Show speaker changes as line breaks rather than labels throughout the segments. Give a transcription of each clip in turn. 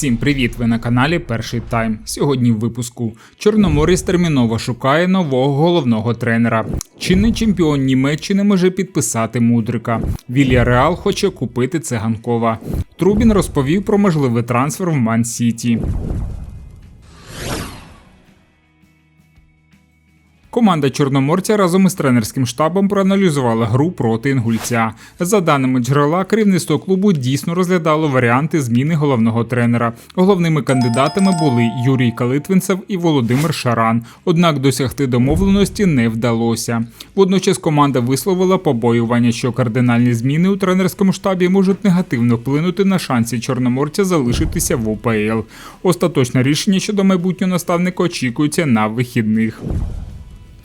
Всім привіт! Ви на каналі Перший Тайм. Сьогодні в випуску Чорноморець терміново шукає нового головного тренера. Чинний чемпіон Німеччини може підписати Мудрика. Вілья Реал хоче купити циганкова. Трубін розповів про можливий трансфер в Ман Команда Чорноморця разом із тренерським штабом проаналізувала гру проти інгульця. За даними джерела, керівництво клубу дійсно розглядало варіанти зміни головного тренера. Головними кандидатами були Юрій Калитвинцев і Володимир Шаран. Однак досягти домовленості не вдалося. Водночас команда висловила побоювання, що кардинальні зміни у тренерському штабі можуть негативно вплинути на шанси чорноморця залишитися в УПЛ. Остаточне рішення щодо майбутнього наставника очікується на вихідних.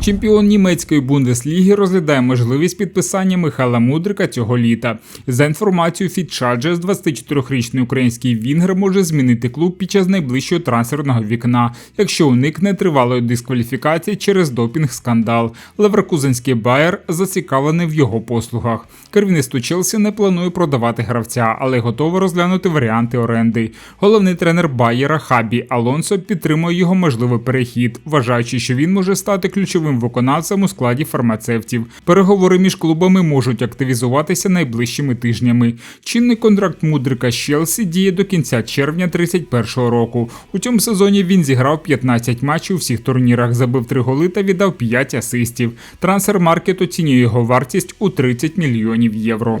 Чемпіон німецької бундесліги розглядає можливість підписання Михайла Мудрика цього літа. За інформацією Фітчаджа, з 24-річний український Вінгер може змінити клуб під час найближчого трансферного вікна, якщо уникне тривалої дискваліфікації через допінг-скандал. Леверкузенський Байер зацікавлений в його послугах. Керівництво Челсі не планує продавати гравця, але готове розглянути варіанти оренди. Головний тренер Байера Хабі Алонсо підтримує його можливий перехід, вважаючи, що він може стати ключовим виконавцем у складі фармацевтів. Переговори між клубами можуть активізуватися найближчими тижнями. Чинний контракт Мудрика з Челсі діє до кінця червня 31-го року. У цьому сезоні він зіграв 15 матчів у всіх турнірах, забив 3 голи та віддав 5 асистів. Трансфер-маркет оцінює його вартість у 30 мільйонів євро.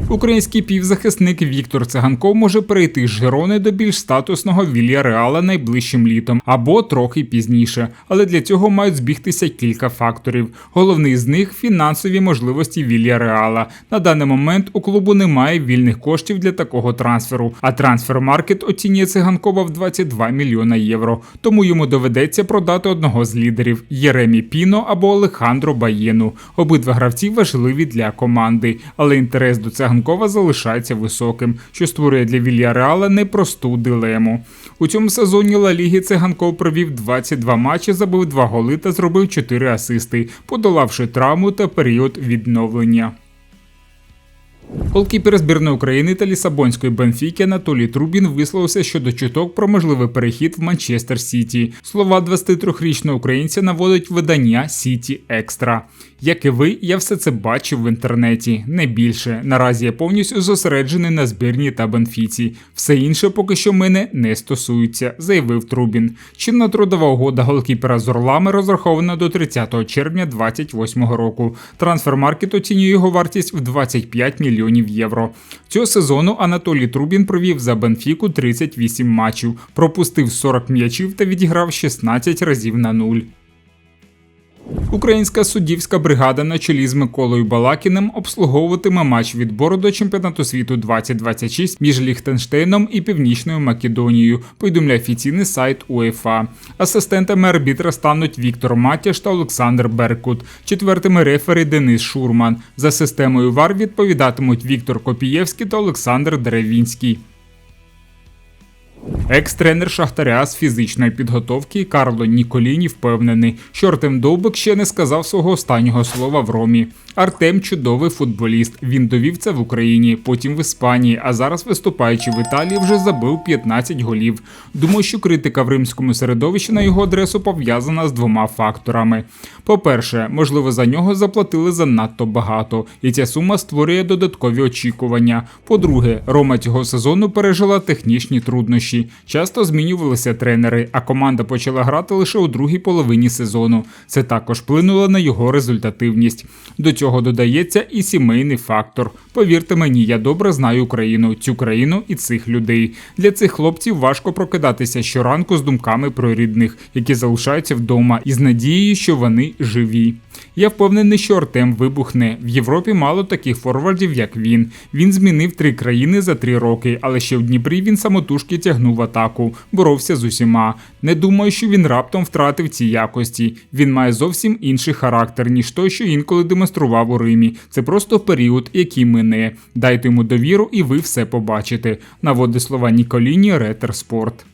Український півзахисник Віктор Циганков може перейти з Жирони до більш статусного Вілля Реала найближчим літом або трохи пізніше, але для цього мають збігтися кілька факторів. Головний з них фінансові можливості Вілля Реала. На даний момент у клубу немає вільних коштів для такого трансферу, а трансфер-маркет оцінює циганкова в 22 мільйона євро. Тому йому доведеться продати одного з лідерів Єремі Піно або Олехандро Баєну. Обидва гравці важливі для команди, але інтерес до Циганкова залишається високим, що створює для Вільяреала непросту дилему. У цьому сезоні Ла Ліги Циганков провів 22 матчі, забив 2 голи та зробив 4 асисти, подолавши травму та період відновлення. Голкіпер збірної України та Лісабонської Бенфіки Анатолій Трубін висловився щодо чуток про можливий перехід в Манчестер Сіті. Слова 23-річного українця наводить видання Сіті Екстра. Як і ви, я все це бачив в інтернеті, не більше. Наразі я повністю зосереджений на збірні та Бенфіці. Все інше поки що мене не стосується, заявив Трубін. Чинна трудова угода голкіпера з Орлами розрахована до 30 червня 2028 року. Трансфермаркет оцінює його вартість в 25 мільйонів євро. Цього сезону Анатолій Трубін провів за Бенфіку 38 матчів, пропустив 40 м'ячів та відіграв 16 разів на нуль. Українська суддівська бригада на чолі з Миколою Балакіним обслуговуватиме матч відбору до чемпіонату світу 2026 між Ліхтенштейном і Північною Македонією. Повідомляє офіційний сайт УЄФА. Асистентами арбітра стануть Віктор Матяш та Олександр Беркут. Четвертими рефері Денис Шурман. За системою ВАР відповідатимуть Віктор Копієвський та Олександр Деревінський. Екс-тренер Шахтаря з фізичної підготовки Карло Ніколіні впевнений, що Артем Довбик ще не сказав свого останнього слова в Ромі. Артем чудовий футболіст. Він довів це в Україні, потім в Іспанії, а зараз, виступаючи в Італії, вже забив 15 голів. Думаю, що критика в римському середовищі на його адресу пов'язана з двома факторами. По-перше, можливо, за нього заплатили занадто багато, і ця сума створює додаткові очікування. По-друге, Рома цього сезону пережила технічні труднощі труднощі. Часто змінювалися тренери, а команда почала грати лише у другій половині сезону. Це також вплинуло на його результативність. До цього додається і сімейний фактор. Повірте мені, я добре знаю Україну, цю країну і цих людей. Для цих хлопців важко прокидатися щоранку з думками про рідних, які залишаються вдома, і з надією, що вони живі. Я впевнений, що Артем вибухне. В Європі мало таких форвардів, як він. Він змінив три країни за три роки, але ще в Дніпрі він самотужки тягнув атаку, боровся з усіма. Не думаю, що він раптом втратив ці якості. Він має зовсім інший характер, ніж той, що інколи демонстрував у Римі. Це просто період, який мине. Дайте йому довіру, і ви все побачите. Наводить слова Ніколіні Ретер Спорт.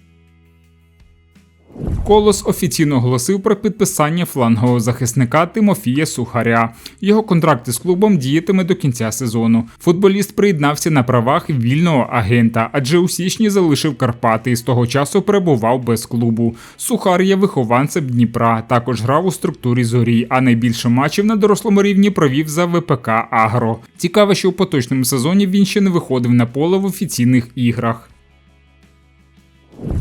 Колос офіційно оголосив про підписання флангового захисника Тимофія Сухаря. Його контракт із клубом діятиме до кінця сезону. Футболіст приєднався на правах вільного агента, адже у січні залишив Карпати і з того часу перебував без клубу. Сухар є вихованцем Дніпра. Також грав у структурі зорі, а найбільше матчів на дорослому рівні провів за ВПК Агро. Цікаво, що у поточному сезоні він ще не виходив на поле в офіційних іграх.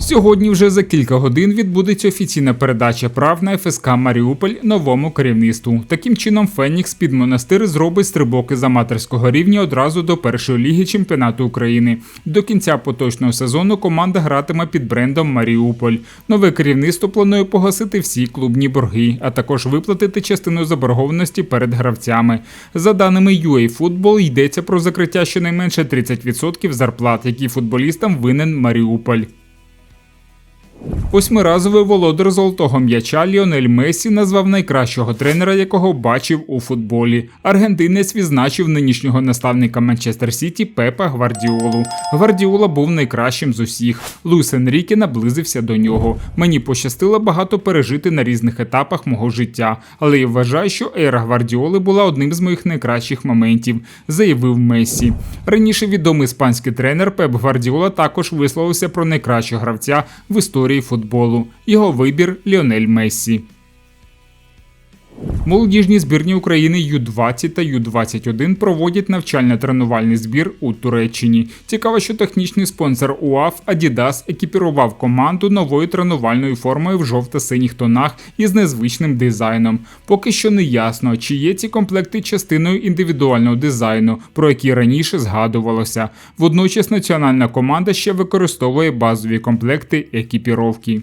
Сьогодні вже за кілька годин відбудеться офіційна передача прав на ФСК Маріуполь новому керівництву. Таким чином, Фенікс під монастир зробить стрибок із аматорського рівня одразу до першої ліги чемпіонату України. До кінця поточного сезону команда гратиме під брендом Маріуполь. Нове керівництво планує погасити всі клубні борги, а також виплатити частину заборгованості перед гравцями. За даними UA йдеться про закриття щонайменше 30% зарплат, які футболістам винен Маріуполь. Восьмиразовий володар золотого м'яча Ліонель Месі назвав найкращого тренера, якого бачив у футболі. Аргентинець відзначив нинішнього наставника Манчестер Сіті Пепа Гвардіолу. Гвардіола був найкращим з усіх. Луїс Енріке наблизився до нього. Мені пощастило багато пережити на різних етапах мого життя, але я вважаю, що ера Гвардіоли була одним з моїх найкращих моментів, заявив Месі. Раніше відомий іспанський тренер Пеп Гвардіола також висловився про найкращого гравця в історії футболу. Його вибір Ліонель Мессі. Молодіжні збірні України Ю-20 та Ю-21 проводять навчально-тренувальний збір у Туреччині. Цікаво, що технічний спонсор УАФ Adidas екіпірував команду новою тренувальною формою в жовто-синіх тонах із незвичним дизайном. Поки що не ясно, чи є ці комплекти частиною індивідуального дизайну, про який раніше згадувалося. Водночас національна команда ще використовує базові комплекти екіпіровки.